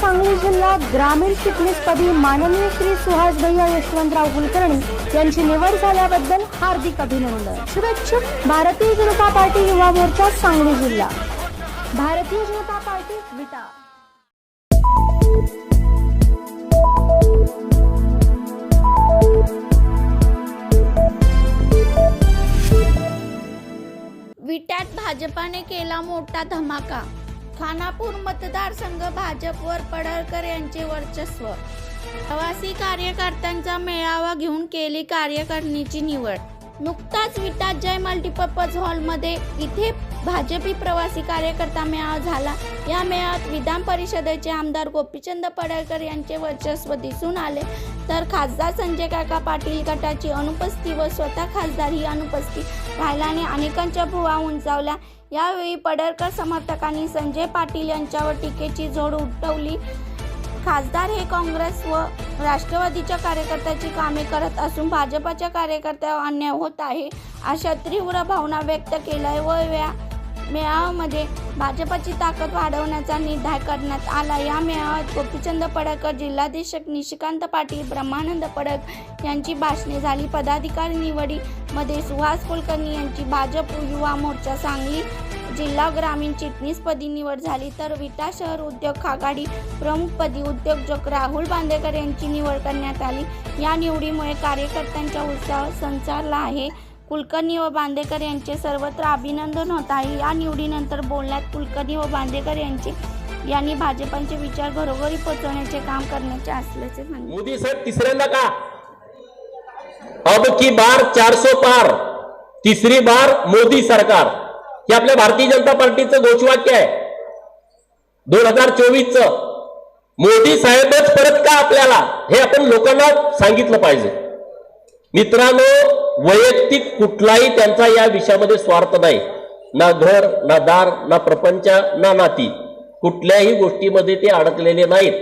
सांगली जिल्हा ग्रामीण चिटणीसपदी माननीय श्री सुहास भैया यशवंतराव कुलकर्णी यांची निवड झाल्याबद्दल हार्दिक अभिनंदन. शुभेच्छुक भारतीय जनता पार्टी युवा मोर्चा सांगली जिल्हा. भारतीय जनता पार्टी विटा. विट्यात भाजपाने केला मोठा धमाका. खानापूर मतदारसंघ भाजपवर पडळकर यांचे वर्चस्व. प्रवासी कार्यकर्त्यांचा मेळावा घेऊन केली कार्यकारिणीची निवड. नुकताच विटा जय मल्टीपर्पज हॉलमध्ये इथे भाजपी प्रवासी कार्यकर्ता मेळावा झाला. या मेळाव्यात विधान परिषदेचे आमदार गोपीचंद पडळकर यांचे वर्चस्व दिसून आले. तर खासदार संजय काका पाटील गटाची अनुपस्थिती व स्वतः खासदार ही अनुपस्थिती राहिल्याने अनेकांच्या भुवा उंचावल्या. यावेळी पडळकर समर्थकांनी संजय पाटील यांच्यावर टीकेची झोड उठवली. खासदार हे काँग्रेस व राष्ट्रवादीच्या कार्यकर्त्याची कामे करत असून भाजपाच्या कार्यकर्त्यावर अन्याय होत आहे अशा तीव्र भावना व्यक्त केल्या व या मेळाव्यामध्ये भाजपाची ताकद वाढवण्याचा निर्धार करण्यात आला. या मेळाव्यात गोपीचंद पडळकर जिल्हाधीशक निशिकांत पाटील ब्रह्मानंद पडक यांची भाषणे झाली. पदाधिकारी निवडीमध्ये सुहास कुलकर्णी यांची भाजप युवा मोर्चा सांगली जिल्हा ग्रामीण चिटणीसपदी निवड झाली तर विटा शहर उद्योग आघाडी प्रमुखपदी उद्योजक राहुल बांदेकर यांची निवड करण्यात आली. या निवडीमुळे कार्यकर्त्यांचा उत्साह संचारला आहे. कुलकर्णी व बांदेकर यांचे सर्वत्र अभिनंदन होत आहे. या निवडीनंतर बोलण्यात कुलकर्णी व बांदेकर यांचे यांनी भाजपांचे विचार घरोघरी पोहोचवण्याचे काम करण्याचे असल्याचे सांगितले. मोदी साहेब तिसऱ्यांदा का? अब की बार 400 पार तिसरी बार मोदी सरकार. हे आपल्या भारतीय जनता पार्टीचं घोषवाक्य आहे. दोन हजार चोवीसचं. मोदी साहेबच परत का आपल्याला? हे आपण लोकांना सांगितलं पाहिजे. मित्रांनो वैयक्तिक कुठलाही त्यांचा या विषयामध्ये स्वार्थ नाही. ना घर ना दार ना प्रपंच ना नाती. कुठल्याही गोष्टीमध्ये ते अडकलेले नाहीत.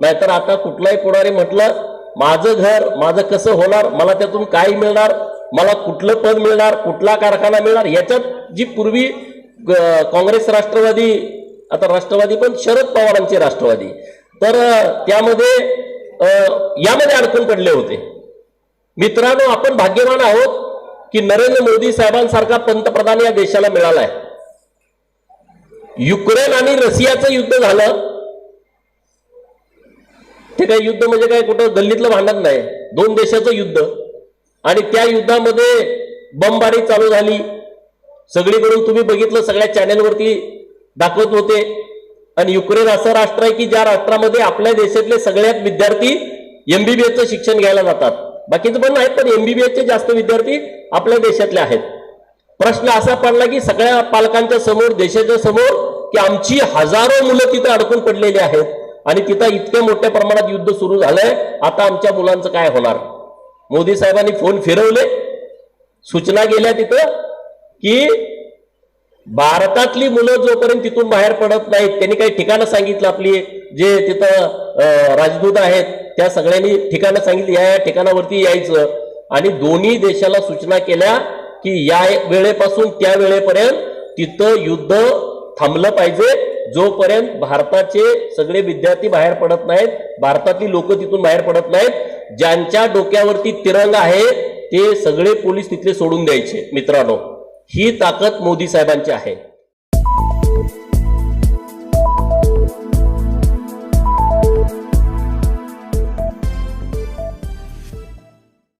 नाहीतर आता कुठलाही कोणाने म्हटलं माझं घर माझं कसं होणार? मला त्यातून काय मिळणार? मला कुठलं पद मिळणार? कुठला कारखाना मिळणार? याच्यात जी पूर्वी काँग्रेस राष्ट्रवादी आता राष्ट्रवादी पण शरद पवारांचे राष्ट्रवादी. तर त्यामध्ये यामध्ये अडकून पडले होते. मित्रांनो आपण भाग्यवान आहोत की नरेंद्र मोदी साहेबांसारखा पंतप्रधान या देशाला मिळाला आहे युक्रेन आणि रशियाचं युद्ध झालं. ते काय युद्ध म्हणजे काय कुठं गल्लीतलं भांडण नाही. दोन देशाचं युद्ध. आणि त्या युद्धामध्ये बमबारी चालू झाली. सगळीकडून तुम्ही बघितलं सगळ्या चॅनेलवरती दाखवत होते. आणि युक्रेन असं राष्ट्र आहे की ज्या राष्ट्रामध्ये आपल्या देशातले सगळ्यात विद्यार्थी एमबीबीएसचं शिक्षण घ्यायला जातात. बाकीचं पण आहेत पण एमबीबीएसचे जास्त विद्यार्थी आपल्या देशातले आहेत. प्रश्न असा पडला की सगळ्या पालकांच्या समोर देशाच्या समोर की आमची हजारो मुलं तिथं अडकून पडलेली आहेत. आणि तिथं इतक्या मोठ्या प्रमाणात युद्ध सुरू झालंय आता आमच्या मुलांचं काय होणार? मोदी साहेबांनी फोन फिरवले सूचना गेल्या तिथं की भारतातली मुलं जोपर्यंत तिथून बाहेर पडत नाहीत त्यांनी काही ठिकाणं सांगितलं आपली जे तिथं राजदूत आहेत त्या सगळ्यांनी ठिकाणं सांगितली या या ठिकाणावरती यायचं. आणि दोन्ही देशाला सूचना केल्या की या वेळेपासून त्या वेळेपर्यंत तिथं युद्ध थांबलं पाहिजे. जोपर्यंत भारताचे सगळे विद्यार्थी बाहेर पडत नाहीत भारतातली लोक तिथून बाहेर पडत नाहीत ज्यांच्या डोक्यावरती तिरंग आहे ते सगळे पोलीस तिथले सोडून द्यायचे मित्रांनो. ही ताकद मोदी साहेबांची आहे.